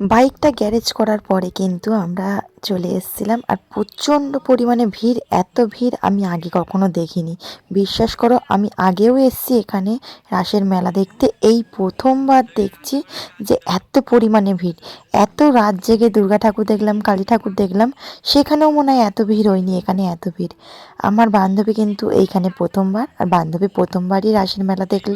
বাইকটা গ্যারেজ করার পরে কিন্তু আমরা চলে এসেছিলাম। আর প্রচণ্ড পরিমাণে ভিড়, এত ভিড় আমি আগে কখনো দেখিনি। বিশ্বাস করো, আমি আগেও এসেছি এখানে রাসের মেলা দেখতে। এই প্রথমবার দেখছি যে এত পরিমাণে ভিড়। এত রাত জেগে দুর্গা ঠাকুর দেখলাম, কালী ঠাকুর দেখলাম, সেখানেও মনে হয় এত ভিড় হয়নি, এখানে এত ভিড়। আমার বান্ধবী কিন্তু এইখানে প্রথমবার, আর বান্ধবী প্রথমবারই রাসের মেলা দেখল।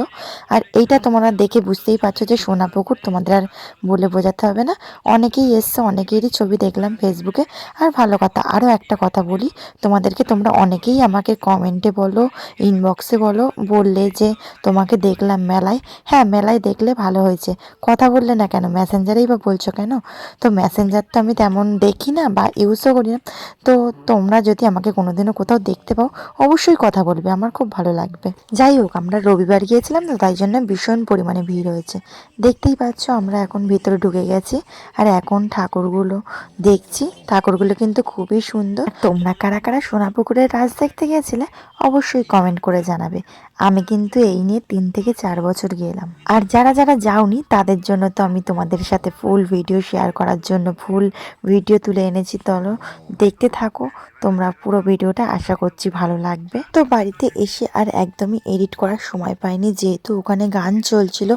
আর এইটা তোমরা দেখে বুঝতেই পারছ যে সোনাপুকুর তোমাদের আর বলে বোঝাতে হবে না। অনেকেই এসছে, অনেকেরই ছবি দেখলাম ফেসবুকে আর ভালো কথা আরও একটা কথা বলি, তোমাদেরকে তোমরা অনেকেই আমাকে কমেন্টে বলো ইনবক্সে বলো, বললে যে তোমাকে দেখলাম মেলায়। হ্যাঁ মেলায় দেখলে ভালো হয়েছে। কথা বললে না কেন? মেসেঞ্জারেই বা বলছো কেন? তো মেসেঞ্জার তো আমি তেমন দেখি না বা ইউজও করি না। তো তোমরা যদি আমাকে কোনোদিনও কোথাও দেখতে পাও, অবশ্যই কথা বলবে, আমার খুব ভালো লাগবে। যাই হোক, আমরা রবিবার গিয়েছিলাম তো তাই জন্য ভীষণ পরিমাণে ভিড় হয়েছে। দেখতেই পাচ্ছ, আমরা এখন ভিতরে ঢুকে গেছি, আর এখন ঠাকুরগুলো দেখছি। ঠাকুরগুলো কিন্তু খুবই সুন্দর। তোমরা কারা কারা সোনাপুকুরের রাজ দেখতে গিয়েছিলে, অবশ্যই কমেন্ট করে জানাবে। আমি কিন্তু এই নিয়ে তিন থেকে চার বছর গেলাম। আর যারা যারা যাওনি, তাদের জন্য তো আমি তোমাদের সাথে ফুল ভিডিও শেয়ার করার জন্য ফুল ভিডিও তুলে এনেছি। তলো দেখতে থাকো। তোমরা পুরো ভিডিওটা আশা করছি ভালো লাগবে। তো বাড়িতে এসে আর একদমই এডিট করার সময় পাইনি, যেহেতু ওখানে গান চলছিল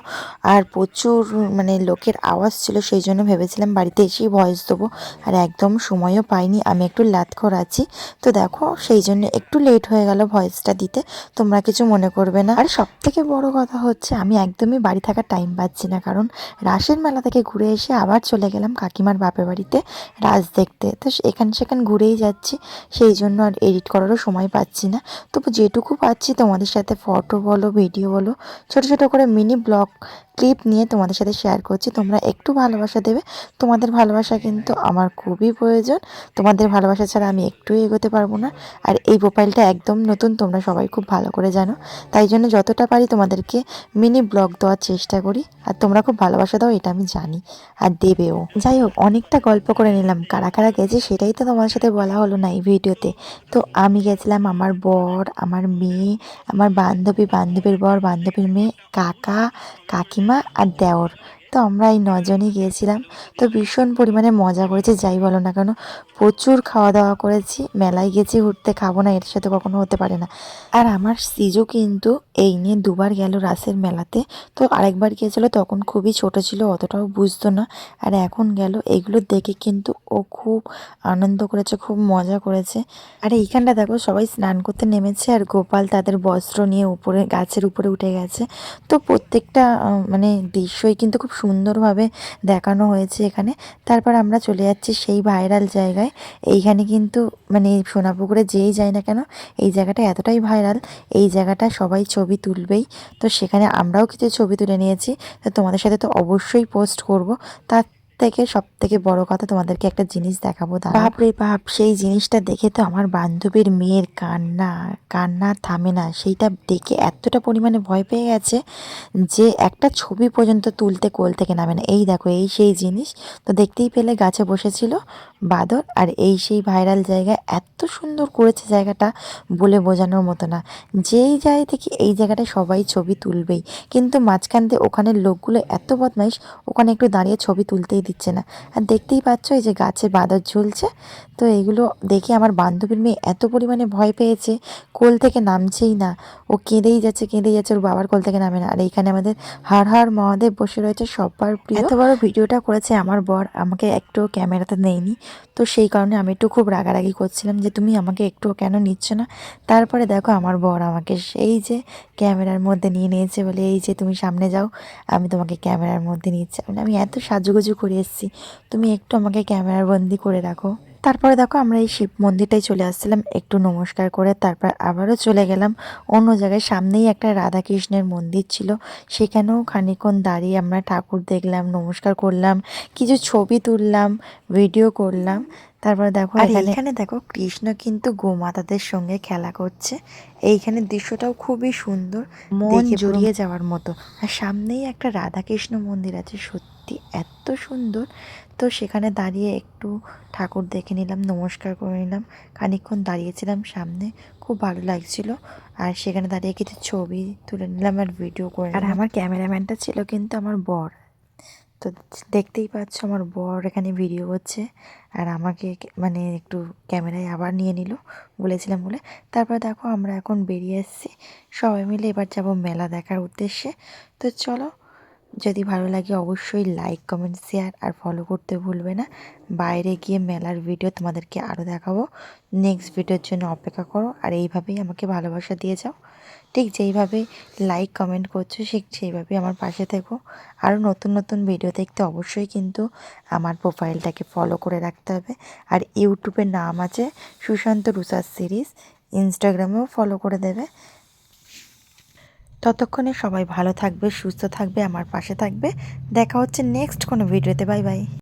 আর প্রচুর মানে লোকের আওয়াজ ছিল, সেই জন্য ভেবেছিলাম বাড়িতে এসেই ভয়েস দেবো। আর একদম সময়ও পাইনি, আমি একটু লাতখর আছি তো দেখো, সেই জন্য একটু লেট হয়ে গেল ভয়েসটা দিতে। তোমরা কিছু মনে করবে না। আর সব থেকে বড় কথা হচ্ছে, আমি একদমই বাড়ি থাকার টাইম পাচ্ছি না। কারণ রাসের মেলা থেকে ঘুরে এসে আবার চলে গেলাম কাকিমার বাপের বাড়িতে রাস দেখতে। তো এখান সেখান ঘুরেই যাচ্ছি, সেই জন্য আর এডিট করারও সময় পাচ্ছি না। তবু যেটুকু পাচ্ছি, তোমাদের সাথে ফটো বলো ভিডিও বলো, ছোট ছোট করে মিনি ব্লগ ক্লিপ নিয়ে তোমাদের সাথে শেয়ার করছি। তোমরা একটু ভালোবাসা দেবে। তোমাদের ভালোবাসা কিন্তু আমার খুবই প্রয়োজন। তোমাদের ভালোবাসা ছাড়া আমি একটুই এগোতে পারব না। আর এই প্রোফাইলটা একদম নতুন, তোমরা সবাই খুব ভালো করে জানো। তাই জন্য যতটা পারি তোমাদেরকে মিনি ব্লগ দেওয়ার চেষ্টা করি। আর তোমরা খুব ভালোবাসা দাও, এটা আমি জানি আর দেবেও। যাই হোক, অনেকটা গল্প করে নিলাম। কারা কারা গেছে সেটাই তো তোমার সাথে বলা হলো না এই ভিডিওতে। তো আমি গেছিলাম আমার বর, আমার মেয়ে, আমার বান্ধবী, বান্ধবীর বর, বান্ধবীর মেয়ে, কাকা, কাকিমা আর দেওর তো আমরা এই নজনই গিয়েছিলাম। তো ভীষণ পরিমাণে মজা করেছি, যাই বলো না কেন। প্রচুর খাওয়া দাওয়া করেছি, মেলায় গেছি, ঘুরতে খাব না, এর সাথে কখনো হতে পারে না। আর আমার সিজু কিন্তু এই নিয়ে দুবার গেল রাসের মেলাতে। তো আরেকবার গিয়েছিল, তখন খুবই ছোট ছিল, অতটাও বুঝতো না। আর এখন গেল, এগুলো দেখে কিন্তু ও খুব আনন্দ করেছে, খুব মজা করেছে। আর এইখানটা দেখো, সবাই স্নান করতে নেমেছে, আর গোপাল তাদের বস্ত্র নিয়ে উপরে, গাছের উপরে উঠে গেছে। তো প্রত্যেকটা মানে দৃশ্যই কিন্তু খুব সুন্দরভাবে দেখানো হয়েছে এখানে। তারপর আমরা চলে যাচ্ছি সেই ভাইরাল জায়গায়। এইখানে কিন্তু মানে সোনাপুকুরে যেই যায় না কেন, এই জায়গাটা এতটাই ভাইরাল এই জায়গাটা সবাই ছবি তুলবেই। তো সেখানে আমরাও কিছু ছবি তুলে নিয়েছি। তো তোমাদের সাথে তো অবশ্যই পোস্ট করব। তার থেকে সব থেকে বড় কথা তোমাদেরকে একটা জিনিস দেখাবো বাপ রে বাপ, সেই জিনিসটা দেখে তো আমার বান্ধবীর মেয়ের কান্না কান্না থামে না। সেইটা দেখে এতটা পরিমাণে ভয় পেয়ে গেছে যে একটা ছবি পর্যন্ত তুলতে কোল থেকে নামে না। এই দেখো, এই সেই জিনিস তো দেখতেই পেলে গাছে বসেছিল বাদর আর এই সেই ভাইরাল জায়গায় এত সুন্দর করেছে জায়গাটা বলে বোঝানোর মতো না। যেই যায় দেখি এই জায়গাটায় সবাই ছবি তুলবেই, কিন্তু মাঝখান দিয়ে ওখানের লোকগুলো এত বদমাইশ, ওখানে একটু দাঁড়িয়ে ছবি তুলতেই দিচ্ছে না। আর দেখতেই পাচ্ছ এই যে গাছে বাদর ঝুলছে। তো এগুলো দেখে আমার বান্ধবীর মেয়ে এত পরিমাণে ভয় পেয়েছে, কোল থেকে নামছেই না। ও কেঁদেই যাচ্ছে কেঁদেই যাচ্ছে, ওর বাবার কোল থেকে নামে না। আর এইখানে আমাদের হার হার মহাদেব বসে রয়েছে সবার প্রিয়। এত বড় ভিডিওটা করেছে আমার বর, আমাকে একটু ক্যামেরাতে নেয়নি। তো সেই কারণে আমি একটু খুব রাগারাগি করছিলাম যে তুমি আমাকে একটু কেন নিচ্ছ না? তারপরে দেখো আমার বর আমাকে সেই যে ক্যামেরার মধ্যে নিয়ে নিয়েছে বলে, এই যে তুমি সামনে যাও, আমি তোমাকে ক্যামেরার মধ্যে নিচ্ছি। আমি এত সাজুগুজু করে এসেছি। তুমি একটু আমাকে ক্যামেরার বন্দি করে রাখো। তারপরে দেখো আমরা এই শিব মন্দিরটাই চলে আসছিলাম, একটু নমস্কার করে তারপর আবারও চলে গেলাম। অন্য জায়গায় সামনেই একটা রাধা কৃষ্ণের মন্দির ছিল। সেখানেও খানিকক্ষণ দাঁড়িয়ে আমরা ঠাকুর দেখলাম, নমস্কার করলাম, কিছু ছবি তুললাম ভিডিও করলাম। তারপর দেখো আর এখানে দেখো কৃষ্ণ কিন্তু গোমাতাদের সঙ্গে খেলা করছে। এইখানে দৃশ্যটাও খুবই সুন্দর মন জড়িয়ে যাওয়ার মতো। আর সামনেই একটা রাধাকৃষ্ণ মন্দির আছে সত্যি এত সুন্দর। তো সেখানে দাঁড়িয়ে একটু ঠাকুর দেখে নিলাম নমস্কার করে নিলাম। খানিকক্ষণ দাঁড়িয়েছিলাম সামনে খুব ভালো লাগছিল। আর সেখানে দাঁড়িয়ে কিছু ছবি তুলে নিলাম আর ভিডিও করে আর আমার ক্যামেরাম্যানটা ছিল কিন্তু আমার বর। তো দেখতেই পাচ্ছ আমার বর এখানে ভিডিও করছে। আর আমাকে মানে একটু ক্যামেরায় আবার নিয়ে নিল, বলেছিলাম বলে। তারপর দেখো আমরা এখন বেরিয়ে এসেছি। সবাই মিলে এবার যাব মেলা দেখার উদ্দেশ্যে। তো চলো, যদি ভালো লাগে অবশ্যই লাইক কমেন্ট শেয়ার আর ফলো করতে ভুলবে না। বাইরে গিয়ে মেলার ভিডিও তোমাদেরকে আরও দেখাবো। নেক্সট ভিডিওর জন্য অপেক্ষা করো আর এইভাবেই আমাকে ভালোবাসা দিয়ে যাও। ঠিক যেইভাবে লাইক কমেন্ট করছ, ঠিক সেইভাবেই আমার পাশে থেকো। আরও নতুন নতুন ভিডিও দেখতে অবশ্যই কিন্তু আমার প্রোফাইলটাকে ফলো করে রাখতে হবে। আর ইউটিউবের নাম আছে সুশান্ত রুসার সিরিজ ইনস্টাগ্রামেও ফলো করে দেবে। ততক্ষণে সবাই ভালো থাকবে, সুস্থ থাকবে, আমার পাশে থাকবে। দেখা হচ্ছে নেক্সট কোনো ভিডিওতে বাই বাই